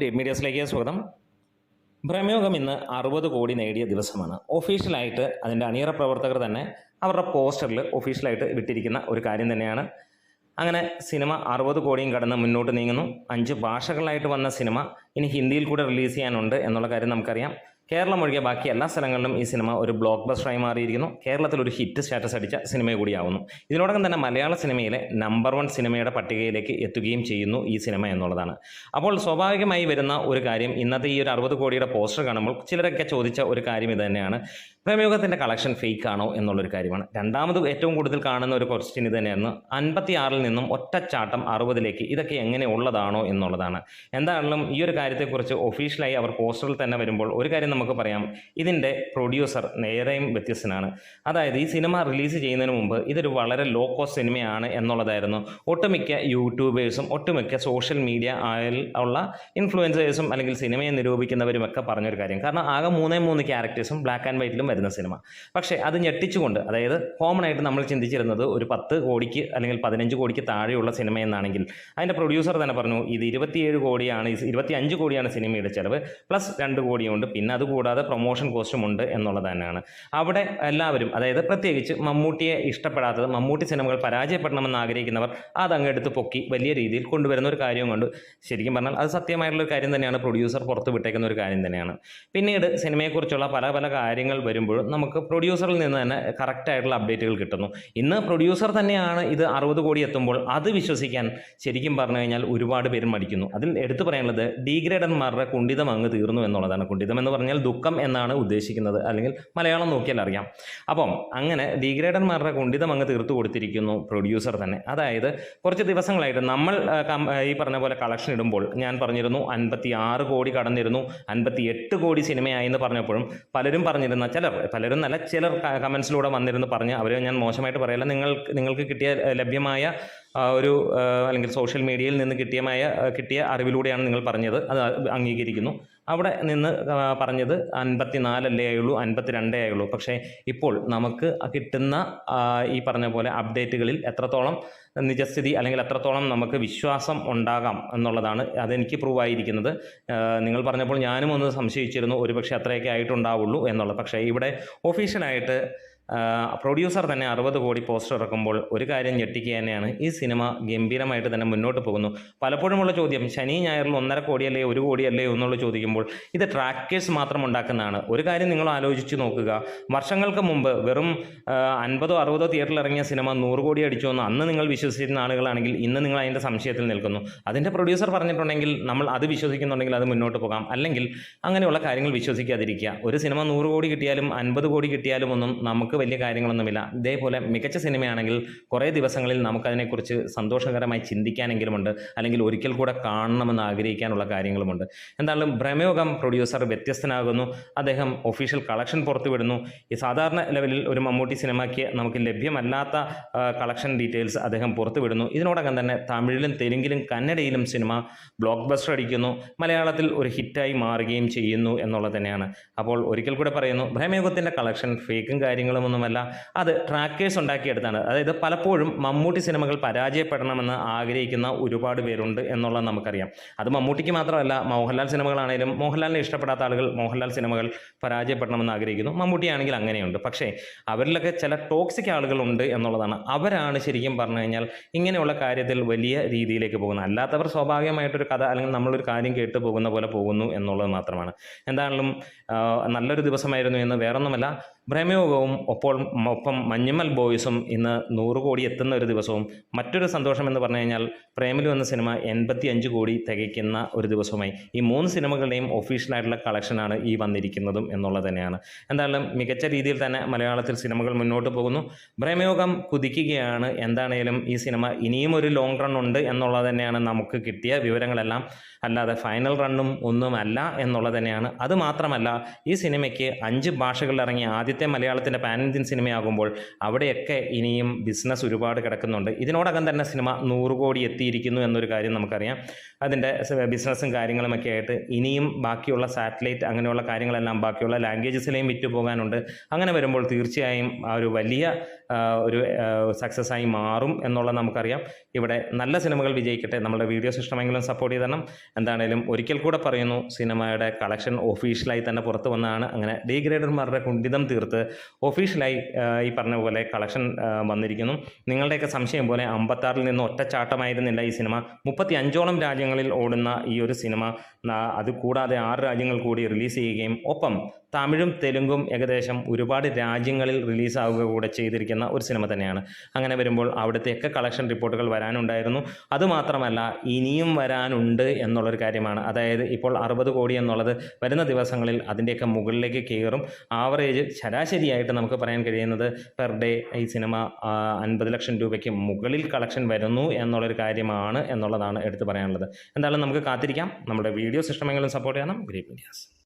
Great മീഡിയസിലേക്ക് സ്വാഗതം. ഭ്രമയോഗം ഇന്ന് അറുപത് കോടി നേടിയ ദിവസമാണ്. ഒഫീഷ്യലായിട്ട് അതിന്റെ അണിയറ പ്രവർത്തകർ തന്നെ അവരുടെ പോസ്റ്ററിൽ ഒഫീഷ്യലായിട്ട് വിട്ടിരിക്കുന്ന ഒരു കാര്യം തന്നെയാണ്. അങ്ങനെ സിനിമ അറുപത് കോടിയും കടന്ന് മുന്നോട്ട് നീങ്ങുന്നു. അഞ്ച് ഭാഷകളിലായിട്ട് വന്ന സിനിമ ഇനി ഹിന്ദിയിൽ കൂടെ റിലീസ് ചെയ്യാനുണ്ട് എന്നുള്ള കാര്യം നമുക്കറിയാം. കേരളം ഒഴികെ ബാക്കി എല്ലാ സ്ഥലങ്ങളിലും ഈ സിനിമ ഒരു ബ്ലോക്ക് ബസ്റ്ററായി മാറിയിരിക്കുന്നു. കേരളത്തിൽ ഒരു ഹിറ്റ് സ്റ്റാറ്റസ് അടിച്ച സിനിമ കൂടിയാവുന്നു. ഇതിനോടകം തന്നെ മലയാള സിനിമയിലെ നമ്പർ വൺ സിനിമയുടെ പട്ടികയിലേക്ക് എത്തുകയും ചെയ്യുന്നു ഈ സിനിമ എന്നുള്ളതാണ്. അപ്പോൾ സ്വാഭാവികമായി വരുന്ന ഒരു കാര്യം ഇന്നത്തെ ഈ ഒരു അറുപത് കോടിയുടെ പോസ്റ്റർ കാണുമ്പോൾ ചിലരൊക്കെ ചോദിച്ച ഒരു കാര്യം ഇത് തന്നെയാണ്. പ്രമേഹത്തിന്റെ കളക്ഷൻ ഫേക്ക് ആണോ എന്നുള്ളൊരു കാര്യമാണ്. രണ്ടാമത് ഏറ്റവും കൂടുതൽ കാണുന്ന ഒരു ക്വസ്റ്റ്യൻ ഇത് തന്നെയായിരുന്നു അൻപത്തി ആറിൽ നിന്നും ഒറ്റച്ചാട്ടം അറുപതിലേക്ക് ഇതൊക്കെ എങ്ങനെ ഉള്ളതാണോ എന്നുള്ളതാണ്. എന്താണെങ്കിലും ഈ ഒരു കാര്യത്തെക്കുറിച്ച് ഒഫീഷ്യലായി അവർ പോസ്റ്ററിൽ തന്നെ വരുമ്പോൾ ഒരു കാര്യം നമുക്ക് പറയാം. ഇതിന്റെ പ്രൊഡ്യൂസർ നേരെയും വ്യത്യസ്തനാണ്. അതായത് ഈ സിനിമ റിലീസ് ചെയ്യുന്നതിന് മുമ്പ് ഇതൊരു വളരെ ലോ കോസ്റ്റ് സിനിമയാണ് എന്നുള്ളതായിരുന്നു. ഒട്ടുമിക്ക യൂട്യൂബേഴ്സും ഒട്ടുമിക്ക സോഷ്യൽ മീഡിയ ആയിൽ ഉള്ള ഇൻഫ്ലുവൻസേഴ്സും അല്ലെങ്കിൽ സിനിമയെ നിരൂപിക്കുന്നവരും ഒക്കെ പറഞ്ഞൊരു കാര്യം. കാരണം ആകെ മൂന്നേ മൂന്ന് ക്യാരക്ടേഴ്സും ബ്ലാക്ക് ആൻഡ് വൈറ്റിലും വരുന്ന സിനിമ. പക്ഷേ അത് ഞെട്ടിച്ചുകൊണ്ട് അതായത് കോമൺ ആയിട്ട് നമ്മൾ ചിന്തിച്ചിരുന്നത് ഒരു പത്ത് കോടിക്ക് അല്ലെങ്കിൽ പതിനഞ്ച് കോടിക്ക് താഴെയുള്ള സിനിമ എന്നാണെങ്കിൽ അതിന്റെ പ്രൊഡ്യൂസർ തന്നെ പറഞ്ഞു ഇത് ഇരുപത്തിയേഴ് കോടിയാണ് ഇരുപത്തി അഞ്ച് കോടിയാണ് സിനിമയുടെ ചിലവ് പ്ലസ് രണ്ട് കോടിയുണ്ട് പിന്നെ അതുകൂടാതെ പ്രൊമോഷൻ കോസ്റ്റും ഉണ്ട് എന്നുള്ളത് തന്നെയാണ്. അവിടെ എല്ലാവരും അതായത് പ്രത്യേകിച്ച് മമ്മൂട്ടിയെ ഇഷ്ടപ്പെടാത്തത് മമ്മൂട്ടി സിനിമകൾ പരാജയപ്പെടണമെന്ന് ആഗ്രഹിക്കുന്നവർ അതങ്ങ് എടുത്ത് പൊക്കി വലിയ രീതിയിൽ കൊണ്ടുവരുന്ന ഒരു കാര്യം കൊണ്ട്. ശരിക്കും പറഞ്ഞാൽ അത് സത്യമായിട്ടുള്ള ഒരു കാര്യം തന്നെയാണ് പ്രൊഡ്യൂസർ പുറത്ത് വിട്ടേക്കുന്ന ഒരു കാര്യം തന്നെയാണ്. പിന്നീട് സിനിമയെക്കുറിച്ചുള്ള പല പല കാര്യങ്ങൾ വരുമ്പോഴും നമുക്ക് പ്രൊഡ്യൂസറിൽ നിന്ന് തന്നെ കറക്റ്റായിട്ടുള്ള അപ്ഡേറ്റുകൾ കിട്ടുന്നു. ഇന്ന് പ്രൊഡ്യൂസർ തന്നെയാണ് ഇത് അറുപത് കോടി എത്തുമ്പോൾ അത് വിശ്വസിക്കാൻ ശരിക്കും പറഞ്ഞു കഴിഞ്ഞാൽ ഒരുപാട് പേര് മടിക്കുന്നു. അതിൽ എടുത്തു പറയാനുള്ളത് ഡീഗ്രേഡന്മാരുടെ കുണ്ഠിതം അങ്ങ് തീർന്നു എന്നുള്ളതാണ്. കുണ്ഠിതം എന്ന് പറഞ്ഞാൽ ദുഃഖം എന്നാണ് ഉദ്ദേശിക്കുന്നത് അല്ലെങ്കിൽ മലയാളം നോക്കിയാൽ അറിയാം. അപ്പം അങ്ങനെ ഡീഗ്രേഡന്മാരുടെ കുണ്ഠിതം അങ്ങ് തീർത്തു കൊടുത്തിരിക്കുന്നു പ്രൊഡ്യൂസർ തന്നെ. അതായത് കുറച്ച് ദിവസങ്ങളായിട്ട് നമ്മൾ ഈ പറഞ്ഞ പോലെ കളക്ഷൻ ഇടുമ്പോൾ ഞാൻ പറഞ്ഞിരുന്നു അൻപത്തി ആറ് കോടി കടന്നിരുന്നു അൻപത്തി എട്ട് കോടി സിനിമയായി എന്ന് പറഞ്ഞപ്പോഴും പലരും പറഞ്ഞിരുന്ന പലരും നല്ല ചിലർ കമൻസിലൂടെ വന്നിരുന്നു പറഞ്ഞ് അവരെ ഞാൻ മോശമായിട്ട് പറയല്ല. നിങ്ങൾ നിങ്ങൾക്ക് കിട്ടിയ ലഭ്യമായ ഒരു അല്ലെങ്കിൽ സോഷ്യൽ മീഡിയയിൽ നിന്ന് കിട്ടിയമായ കിട്ടിയ അറിവിലൂടെയാണ് നിങ്ങൾ പറഞ്ഞത്. അത് അംഗീകരിക്കുന്നു. അവിടെ നിന്ന് പറഞ്ഞത് അൻപത്തി നാലല്ലേ ആയുള്ളൂ അൻപത്തി രണ്ടേ ആയുള്ളൂ. പക്ഷേ ഇപ്പോൾ നമുക്ക് കിട്ടുന്ന ഈ പറഞ്ഞ പോലെ അപ്ഡേറ്റുകളിൽ എത്രത്തോളം നിജസ്ഥിതി അല്ലെങ്കിൽ എത്രത്തോളം നമുക്ക് വിശ്വാസം ഉണ്ടാകാം എന്നുള്ളതാണ് അതെനിക്ക് പ്രൂവ് ആയിരിക്കുന്നത് നിങ്ങൾ പറഞ്ഞപ്പോൾ ഞാനും ഒന്ന് സംശയിച്ചിരുന്നു ഒരുപക്ഷെ അത്രയൊക്കെ ആയിട്ടുണ്ടാവുള്ളൂ എന്നുള്ളത് പക്ഷേ ഇവിടെ ഒഫീഷ്യലായിട്ട് പ്രൊഡ്യൂസർ തന്നെ അറുപത് കോടി പോസ്റ്റർ ഇറക്കുമ്പോൾ ഒരു കാര്യം ഞെട്ടിക്കുക തന്നെയാണ്. ഈ സിനിമ ഗംഭീരമായിട്ട് തന്നെ മുന്നോട്ട് പോകുന്നു. പലപ്പോഴുമുള്ള ചോദ്യം ശനി ഞായറിൽ ഒന്നര കോടിയല്ലേ ഒരു കോടിയല്ലേ എന്നുള്ള ചോദിക്കുമ്പോൾ ഇത് ട്രാക്കേഴ്സ് മാത്രം ഉണ്ടാക്കുന്നതാണ്. ഒരു കാര്യം നിങ്ങൾ ആലോചിച്ച് നോക്കുക. വർഷങ്ങൾക്ക് മുമ്പ് വെറും അൻപതോ അറുപതോ തിയേറ്ററിൽ ഇറങ്ങിയ സിനിമ നൂറ് കോടി അടിച്ചു എന്ന് അന്ന് നിങ്ങൾ വിശ്വസിച്ചിരുന്ന ആളുകളാണെങ്കിൽ ഇന്ന് നിങ്ങൾ അതിന്റെ സംശയത്തിൽ നിൽക്കുന്നു. അതിന്റെ പ്രൊഡ്യൂസർ പറഞ്ഞിട്ടുണ്ടെങ്കിൽ നമ്മൾ അത് വിശ്വസിക്കുന്നുണ്ടെങ്കിൽ അത് മുന്നോട്ട് പോകാം. അല്ലെങ്കിൽ അങ്ങനെയുള്ള കാര്യങ്ങൾ വിശ്വസിക്കാതിരിക്കുക. ഒരു സിനിമ നൂറ് കോടി കിട്ടിയാലും അൻപത് കോടി കിട്ടിയാലും ഒന്നും നമുക്ക് വലിയ കാര്യങ്ങളൊന്നുമില്ല. ഇതേപോലെ മികച്ച സിനിമയാണെങ്കിൽ കുറേ ദിവസങ്ങളിൽ നമുക്കതിനെക്കുറിച്ച് സന്തോഷകരമായി ചിന്തിക്കാനെങ്കിലുമുണ്ട്. അല്ലെങ്കിൽ ഒരിക്കൽ കൂടെ കാണണമെന്ന് ആഗ്രഹിക്കാനുള്ള കാര്യങ്ങളുമുണ്ട്. എന്തായാലും ഭ്രമയോഗം പ്രൊഡ്യൂസർ വ്യത്യസ്തനാകുന്നു. അദ്ദേഹം ഒഫീഷ്യൽ കളക്ഷൻ പുറത്തുവിടുന്നു. ഈ സാധാരണ ലെവലിൽ ഒരു മമ്മൂട്ടി സിനിമയ്ക്ക് നമുക്ക് ലഭ്യമല്ലാത്ത കളക്ഷൻ ഡീറ്റെയിൽസ് അദ്ദേഹം പുറത്തുവിടുന്നു. ഇതിനോടകം തന്നെ തമിഴിലും തെലുങ്കിലും കന്നഡയിലും സിനിമ ബ്ലോക്ക് ബസ്റ്റർ അടിക്കുന്നു. മലയാളത്തിൽ ഒരു ഹിറ്റായി മാറുകയും ചെയ്യുന്നു എന്നുള്ളത് തന്നെയാണ്. അപ്പോൾ ഒരിക്കൽ കൂടെ പറയുന്നു ഭ്രമയോഗത്തിന്റെ കളക്ഷൻ ഫേക്കും കാര്യങ്ങളും ഒന്നുമല്ല അത് ട്രാക്കേഴ്സ് ഉണ്ടാക്കിയെടുത്താണ്. അതായത് പലപ്പോഴും മമ്മൂട്ടി സിനിമകൾ പരാജയപ്പെടണമെന്ന് ആഗ്രഹിക്കുന്ന ഒരുപാട് പേരുണ്ട് എന്നുള്ളത് നമുക്കറിയാം. അത് മമ്മൂട്ടിക്ക് മാത്രമല്ല മോഹൻലാൽ സിനിമകളാണെങ്കിലും മോഹൻലാലിനെ ഇഷ്ടപ്പെടാത്ത ആളുകൾ മോഹൻലാൽ സിനിമകൾ പരാജയപ്പെടണമെന്ന് ആഗ്രഹിക്കുന്നു. മമ്മൂട്ടിയാണെങ്കിൽ അങ്ങനെയുണ്ട്. പക്ഷേ അവരിലൊക്കെ ചില ടോക്സിക് ആളുകളുണ്ട് എന്നുള്ളതാണ്. അവരാണ് ശരിക്കും പറഞ്ഞു കഴിഞ്ഞാൽ ഇങ്ങനെയുള്ള കാര്യത്തിൽ വലിയ രീതിയിലേക്ക് പോകുന്നത്. അല്ലാത്തവർ സ്വാഭാവികമായിട്ടൊരു കഥ അല്ലെങ്കിൽ നമ്മളൊരു കാര്യം കേട്ട് പോകുന്ന പോലെ പോകുന്നു എന്നുള്ളത് മാത്രമാണ്. എന്താണെങ്കിലും നല്ലൊരു ദിവസമായിരുന്നു എന്ന് വേറൊന്നുമല്ല. ഭ്രമയോഗവും ഒപ്പോൾ ഒപ്പം മഞ്ഞുമൽ ബോയ്സും ഇന്ന് നൂറ് കോടി എത്തുന്ന ഒരു ദിവസവും മറ്റൊരു സന്തോഷം എന്ന് പറഞ്ഞു കഴിഞ്ഞാൽ പ്രേമിലു എന്ന സിനിമ എൺപത്തി അഞ്ച് കോടി തികയ്ക്കുന്ന ഒരു ദിവസവുമായി. ഈ മൂന്ന് സിനിമകളുടെയും ഒഫീഷ്യലായിട്ടുള്ള കളക്ഷനാണ് ഈ വന്നിരിക്കുന്നതും എന്നുള്ളത് തന്നെയാണ്. എന്തായാലും മികച്ച രീതിയിൽ തന്നെ മലയാളത്തിൽ സിനിമകൾ മുന്നോട്ട് പോകുന്നു. ഭ്രമയോഗം കുതിക്കുകയാണ്. എന്താണേലും ഈ സിനിമ ഇനിയും ഒരു ലോങ് റൺ ഉണ്ട് എന്നുള്ളത് തന്നെയാണ് നമുക്ക് കിട്ടിയ വിവരങ്ങളെല്ലാം. അല്ലാതെ ഫൈനൽ റണ്ണും ഒന്നുമല്ല എന്നുള്ളത് തന്നെയാണ്. അതുമാത്രമല്ല ഈ സിനിമയ്ക്ക് അഞ്ച് ഭാഷകളിൽ ഇറങ്ങിയ ആദ്യത്തെ മലയാളത്തിന്റെ പാൻ ഇന്ത്യൻ സിനിമയാകുമ്പോൾ അവിടെയൊക്കെ ഇനിയും ബിസിനസ് ഒരുപാട് കിടക്കുന്നുണ്ട്. ഇതിനോടകം തന്നെ സിനിമ നൂറ് കോടി എത്തിയിരിക്കുന്നു എന്നൊരു കാര്യം നമുക്കറിയാം. അതിന്റെ ബിസിനസ്സും കാര്യങ്ങളുമൊക്കെ ആയിട്ട് ഇനിയും ബാക്കിയുള്ള സാറ്റലൈറ്റ് അങ്ങനെയുള്ള കാര്യങ്ങളെല്ലാം ബാക്കിയുള്ള ലാംഗ്വേജസിലെയും വിറ്റ് പോകാനുണ്ട് അങ്ങനെ വരുമ്പോൾ തീർച്ചയായും ആ ഒരു വലിയ ഒരു സക്സസ് ആയി മാറും എന്നുള്ളത് നമുക്കറിയാം. ഇവിടെ നല്ല സിനിമകൾ വിജയിക്കട്ടെ. നമ്മുടെ വീഡിയോസ് ഇഷ്ടമെങ്കിലും സപ്പോർട്ട് ചെയ്ത് തരണം എന്താണേലും ഒരിക്കൽ കൂടെ പറയുന്നു സിനിമയുടെ കളക്ഷൻ ഒഫീഷ്യലായി തന്നെ പുറത്ത് വന്നതാണ്. അങ്ങനെ ഡീഗ്രേഡർമാരുടെ കുണ്ഠിതം തീർത്ത് ഒഫീഷ്യലായി ഈ പറഞ്ഞ പോലെ കളക്ഷൻ വന്നിരിക്കുന്നു. നിങ്ങളുടെയൊക്കെ സംശയം പോലെ അമ്പത്താറിൽ നിന്ന് ഒറ്റച്ചാട്ടമായിരുന്നില്ല ഈ സിനിമ. മുപ്പത്തി അഞ്ചോളം രാജ്യങ്ങളിൽ ഓടുന്ന ഈ ഒരു സിനിമ അത് കൂടാതെ ആറ് രാജ്യങ്ങൾ കൂടി റിലീസ് ചെയ്യുകയും ഒപ്പം തമിഴും തെലുങ്കും ഏകദേശം ഒരുപാട് രാജ്യങ്ങളിൽ റിലീസാവുക കൂടെ ചെയ്തിരിക്കുന്ന. ഒരു സിനിമ തന്നെയാണ്. അങ്ങനെ വരുമ്പോൾ അവിടുത്തെയൊക്കെ കളക്ഷൻ റിപ്പോർട്ടുകൾ വരാനുണ്ടായിരുന്നു. അതുമാത്രമല്ല ഇനിയും വരാനുണ്ട് എന്നുള്ളൊരു കാര്യമാണ്. അതായത് ഇപ്പോൾ അറുപത് കോടി എന്നുള്ളത് വരുന്ന ദിവസങ്ങളിൽ അതിന്റെയൊക്കെ മുകളിലേക്ക് കയറും. ആവറേജ് ശരാശരിയായിട്ട് നമുക്ക് പറയാൻ കഴിയുന്നത് പെർ ഡേ ഈ സിനിമ അൻപത് ലക്ഷം രൂപയ്ക്ക് മുകളിൽ കളക്ഷൻ വരുന്നു എന്നുള്ളൊരു കാര്യമാണ് എന്നുള്ളതാണ് എടുത്തു പറയാനുള്ളത്. എന്തായാലും നമുക്ക് കാത്തിരിക്കാം. നമ്മുടെ വീഡിയോസ് ഇഷ്ടമെങ്കിലും സപ്പോർട്ട് ചെയ്യണം. Grape medias